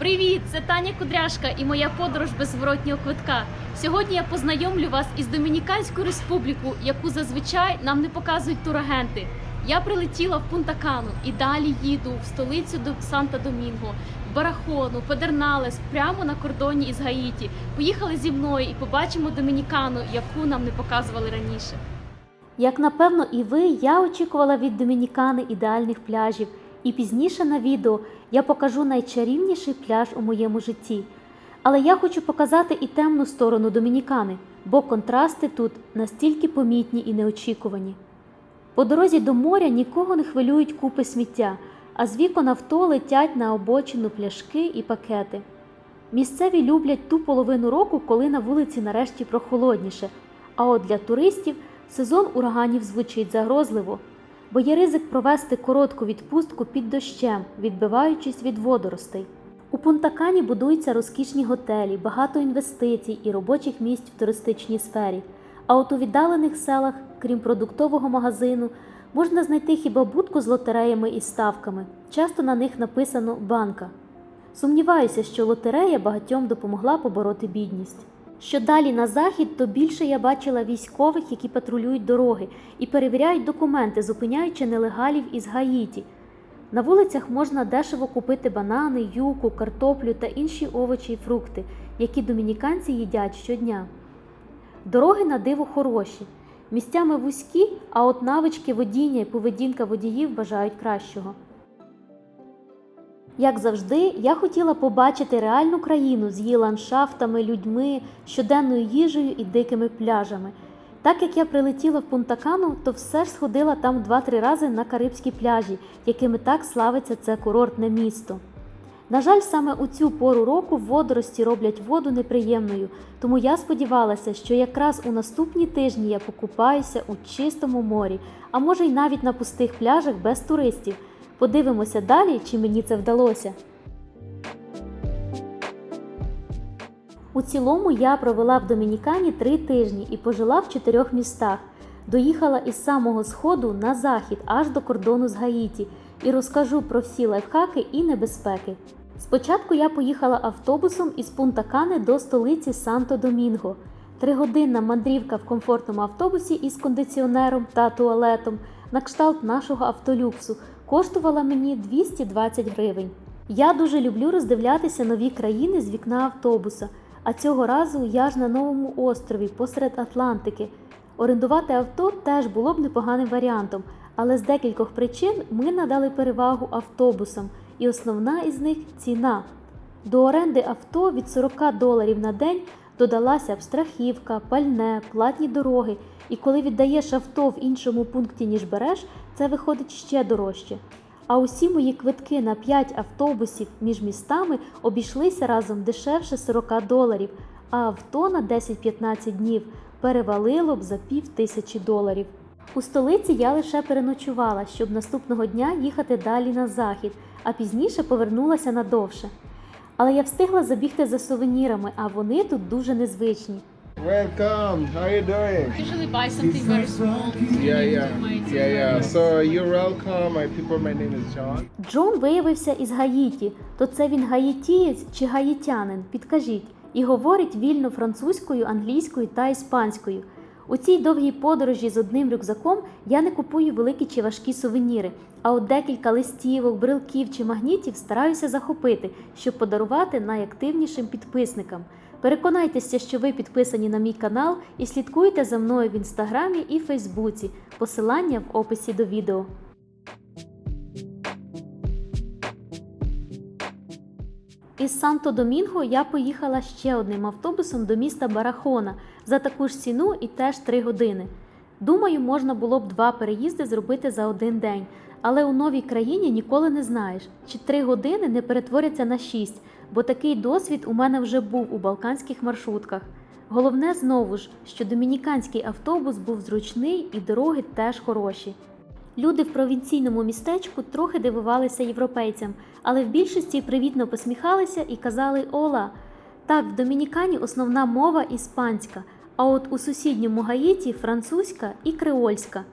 Привіт! Це Таня Кудряшка і моя подорож без зворотнього квитка. Сьогодні я познайомлю вас із Домініканською республіку, яку зазвичай нам не показують турагенти. Я прилетіла в Пунта-Кану і далі їду в столицю до Санта-Домінго, Барахону, Педерналес, прямо на кордоні із Гаїті. Поїхали зі мною і побачимо Домінікану, яку нам не показували раніше. Як напевно і ви, я очікувала від Домінікани ідеальних пляжів, і пізніше на відео я покажу найчарівніший пляж у моєму житті. Але я хочу показати і темну сторону Домінікани, бо контрасти тут настільки помітні і неочікувані. По дорозі до моря нікого не хвилюють купи сміття, а з вікон авто летять на обочину пляшки і пакети. Місцеві люблять ту половину року, коли на вулиці нарешті прохолодніше. А от для туристів сезон ураганів звучить загрозливо, бо є ризик провести коротку відпустку під дощем, відбиваючись від водоростей. У Пунтакані будуються розкішні готелі, багато інвестицій і робочих місць в туристичній сфері. А от у віддалених селах, крім продуктового магазину, можна знайти хіба будку з лотереями і ставками. Часто на них написано банка. Сумніваюся, що лотерея багатьом допомогла побороти бідність. Що далі на захід, то більше я бачила військових, які патрулюють дороги і перевіряють документи, зупиняючи нелегалів із Гаїті. На вулицях можна дешево купити банани, юку, картоплю та інші овочі й фрукти, які домініканці їдять щодня. Дороги на диво хороші, місцями вузькі, а от навички водіння і поведінка водіїв бажають кращого. Як завжди, я хотіла побачити реальну країну з її ландшафтами, людьми, щоденною їжею і дикими пляжами. Так як я прилетіла в Пунтакану, то все ж сходила там 2-3 рази на Карибські пляжі, якими так славиться це курортне місто. На жаль, саме у цю пору року водорості роблять воду неприємною, тому я сподівалася, що якраз у наступні тижні я покупаюся у чистому морі, а може й навіть на пустих пляжах без туристів. Подивимося далі, чи мені це вдалося. У цілому я провела в Домінікані три тижні і пожила в чотирьох містах. Доїхала із самого сходу на захід аж до кордону з Гаїті і розкажу про всі лайфхаки і небезпеки. Спочатку я поїхала автобусом із Пунта-Кани до столиці Санто-Домінго. Тригодинна мандрівка в комфортному автобусі із кондиціонером та туалетом на кшталт нашого автолюксу коштувала мені 220 гривень. Я дуже люблю роздивлятися нові країни з вікна автобуса, а цього разу я ж на новому острові посеред Атлантики. Орендувати авто теж було б непоганим варіантом, але з декількох причин ми надали перевагу автобусам, і основна із них ціна. До оренди авто від 40 доларів на день додалася б страхівка, пальне, платні дороги, і коли віддаєш авто в іншому пункті, ніж береш, це виходить ще дорожче. А усі мої квитки на 5 автобусів між містами обійшлися разом дешевше 40 доларів, а авто на 10-15 днів перевалило б за пів тисячі доларів. У столиці я лише переночувала, щоб наступного дня їхати далі на захід, а пізніше повернулася надовше. Але я встигла забігти за сувенірами, а вони тут дуже незвичні. Welcome. How you doing? Usually buy something very small. Yeah, yeah, yeah, yeah. So you're welcome. My people. My name is John. Джон виявився із Гаїті, то це він гаїтієць чи гаїтянин, підкажіть, і говорить вільно французькою, англійською та іспанською. У цій довгій подорожі з одним рюкзаком я не купую великі чи важкі сувеніри, а от декілька листівок, брелків чи магнітів стараюся захопити, щоб подарувати найактивнішим підписникам. Переконайтеся, що ви підписані на мій канал і слідкуйте за мною в інстаграмі і Фейсбуці. Посилання в описі до відео. Із Санто-Домінго я поїхала ще одним автобусом до міста Барахона за таку ж ціну і теж 3 години. Думаю, можна було б два переїзди зробити за один день, але у новій країні ніколи не знаєш, чи 3 години не перетворяться на 6, бо такий досвід у мене вже був у балканських маршрутках. Головне знову ж, що домініканський автобус був зручний і дороги теж хороші. Люди в провінційному містечку трохи дивувалися європейцям, але в більшості привітно посміхалися і казали Ола. Так, в Домінікані основна мова іспанська, а от у сусідньому Гаїті французька і креольська.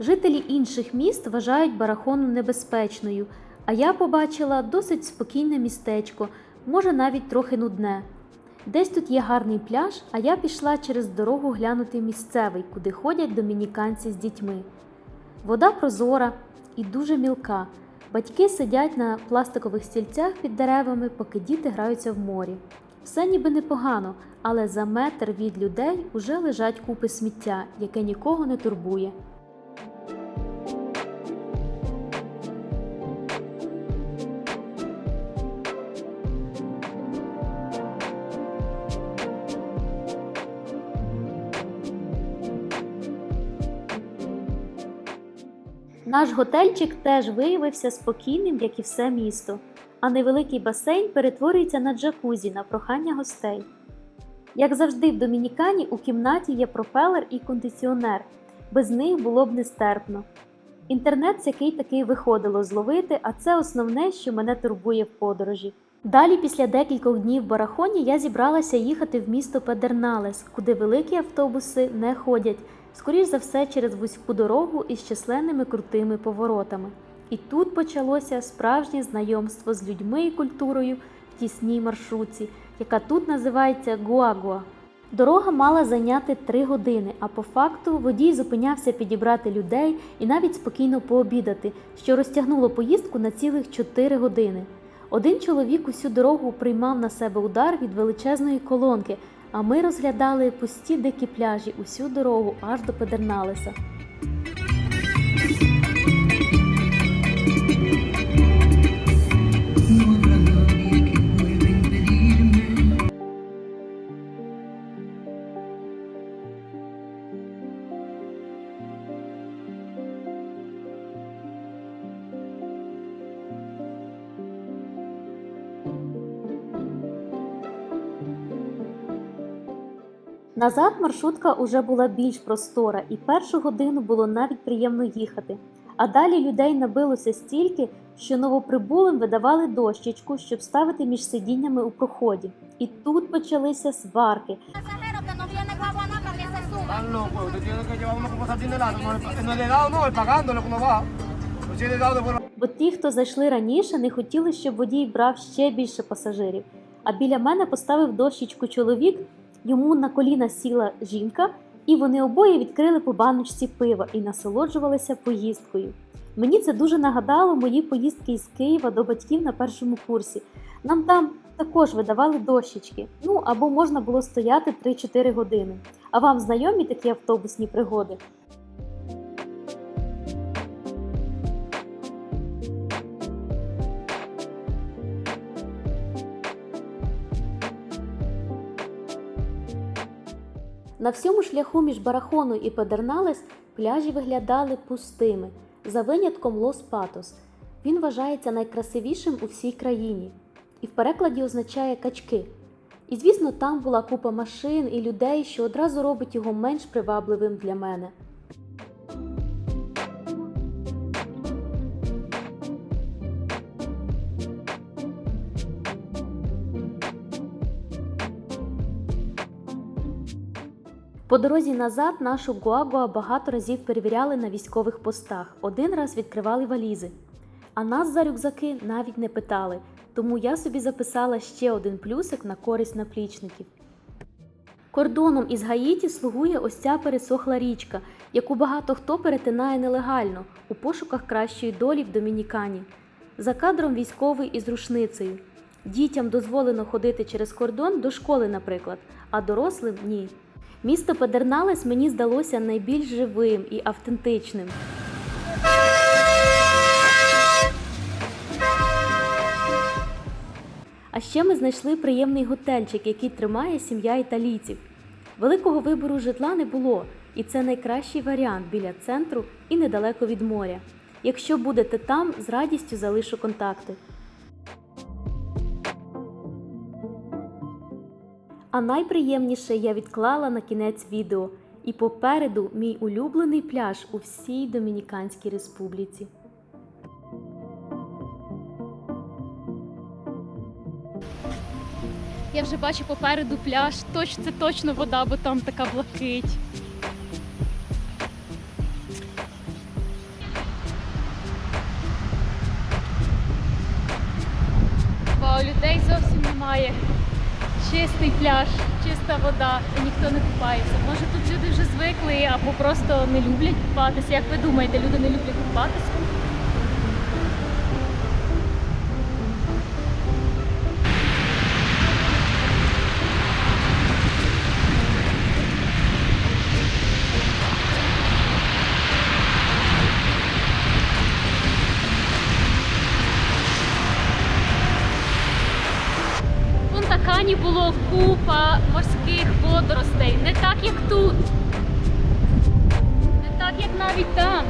Жителі інших міст вважають барахону небезпечною, а я побачила досить спокійне містечко, може навіть трохи нудне. Десь тут є гарний пляж, а я пішла через дорогу глянути місцевий, куди ходять домініканці з дітьми. Вода прозора і дуже мілка. Батьки сидять на пластикових стільцях під деревами, поки діти граються в морі. Все ніби непогано, але за метр від людей уже лежать купи сміття, яке нікого не турбує. Наш готельчик теж виявився спокійним, як і все місто, а невеликий басейн перетворюється на джакузі на прохання гостей. Як завжди, в Домінікані у кімнаті є пропелер і кондиціонер, без них було б нестерпно. Інтернет який такий виходило зловити, а це основне, що мене турбує в подорожі. Далі, після декількох днів в барахоні, я зібралася їхати в місто Педерналес, куди великі автобуси не ходять, скоріш за все через вузьку дорогу із численними крутими поворотами. І тут почалося справжнє знайомство з людьми і культурою в тісній маршрутці, яка тут називається Гуагуа. Дорога мала зайняти три години, а по факту водій зупинявся підібрати людей і навіть спокійно пообідати, що розтягнуло поїздку на цілих 4 години. Один чоловік усю дорогу приймав на себе удар від величезної колонки, а ми розглядали пусті дикі пляжі усю дорогу аж до Педерналеса. Назад маршрутка уже була більш простора, і першу годину було навіть приємно їхати. А далі людей набилося стільки, що новоприбулим видавали дощечку, щоб ставити між сидіннями у проході. І тут почалися сварки, бо ті, хто зайшли раніше, не хотіли, щоб водій брав ще більше пасажирів. А біля мене поставив дощечку чоловік, йому на коліна сіла жінка, і вони обоє відкрили по баночці пива і насолоджувалися поїздкою. Мені це дуже нагадало мої поїздки із Києва до батьків на першому курсі. Нам там також видавали дощечки, ну або можна було стояти 3-4 години. А вам знайомі такі автобусні пригоди? На всьому шляху між Барахоною і Педерналес пляжі виглядали пустими, за винятком Лос Патос. Він вважається найкрасивішим у всій країні і в перекладі означає качки. І звісно, там була купа машин і людей, що одразу робить його менш привабливим для мене. По дорозі назад нашу Гуагуа багато разів перевіряли на військових постах. Один раз відкривали валізи. А нас за рюкзаки навіть не питали, тому я собі записала ще один плюсик на користь наплічників. Кордоном із Гаїті слугує ось ця пересохла річка, яку багато хто перетинає нелегально у пошуках кращої долі в Домінікані. За кадром військовий із рушницею. Дітям дозволено ходити через кордон до школи, наприклад, а дорослим ні. Місто Педерналес мені здалося найбільш живим і автентичним. А ще ми знайшли приємний готельчик, який тримає сім'я італійців. Великого вибору житла не було, і це найкращий варіант біля центру і недалеко від моря. Якщо будете там, з радістю залишу контакти. А найприємніше я відклала на кінець відео. І попереду мій улюблений пляж у всій Домініканській республіці. Я вже бачу попереду пляж. Точ, це точно вода, бо там така блакить. Вау, людей зовсім немає. Чистий пляж, чиста вода, і ніхто не купається. Може тут люди вже звикли або просто не люблять купатися. Як ви думаєте, люди не люблять купатися? Пунтакані було купа морських водоростей. Не так, як тут. Не так, як навіть там.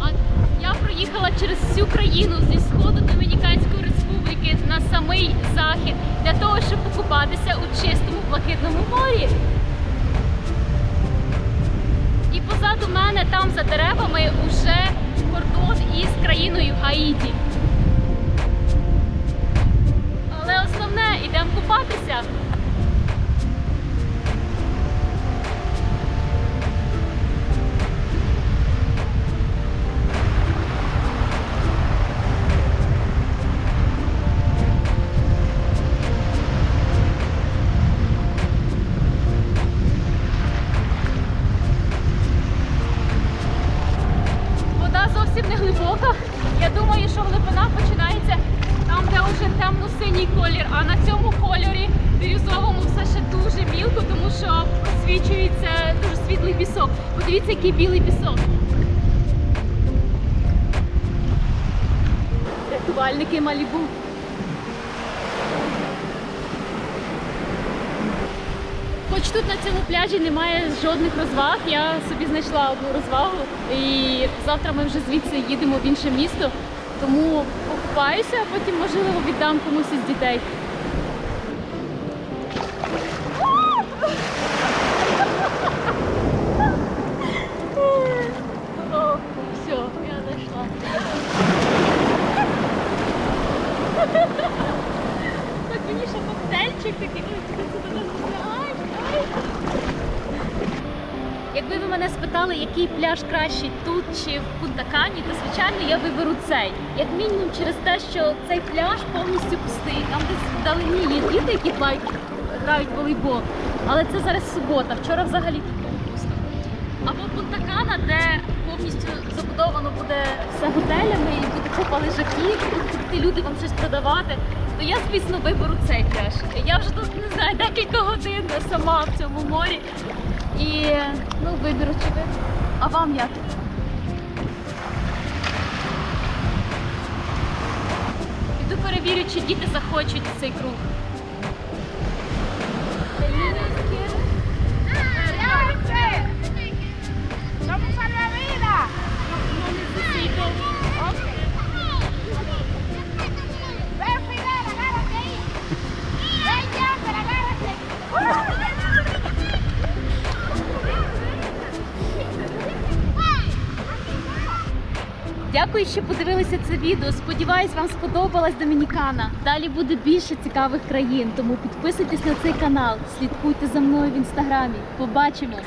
А я проїхала через всю країну зі сходу Домініканської республіки на самий захід для того, щоб покупатися у чистому блакитному морі. І позаду мене, там за деревами, уже кордон із країною Гаїті. Основне, ідемо купатися. Подивіться, який білий пісок. Рятувальники Малібу. Хоч тут на цьому пляжі немає жодних розваг, я собі знайшла одну розвагу. І завтра ми вже звідси їдемо в інше місто. Тому покупаюся, а потім, можливо, віддам комусь із дітей. О, все, я зайшла. Так мені ще коктейльчик такий. Якби ви мене спитали, який пляж кращий тут чи в Пунта-Кані, то звичайно я виберу цей. Як мінімум через те, що цей пляж повністю пустий. Там десь вдалині є діти, які грають волейбол. Але це зараз субота. Вчора взагалі тут було пусто. Або Пунта-Кана, де повністю забудовано буде все готелями, і буде купа лежаків, і люди вам щось продавати. То я, звісно, виберу цей пляж. Я вже тут не знаю декілька годин сама в цьому морі. І ну, виберу чи ви. А вам як? Піду перевірю, чи діти захочуть цей круг. Дякую, що подивилися це відео. Сподіваюсь, вам сподобалась Домінікана. Далі буде більше цікавих країн, тому підписуйтесь на цей канал, слідкуйте за мною в інстаграмі. Побачимось!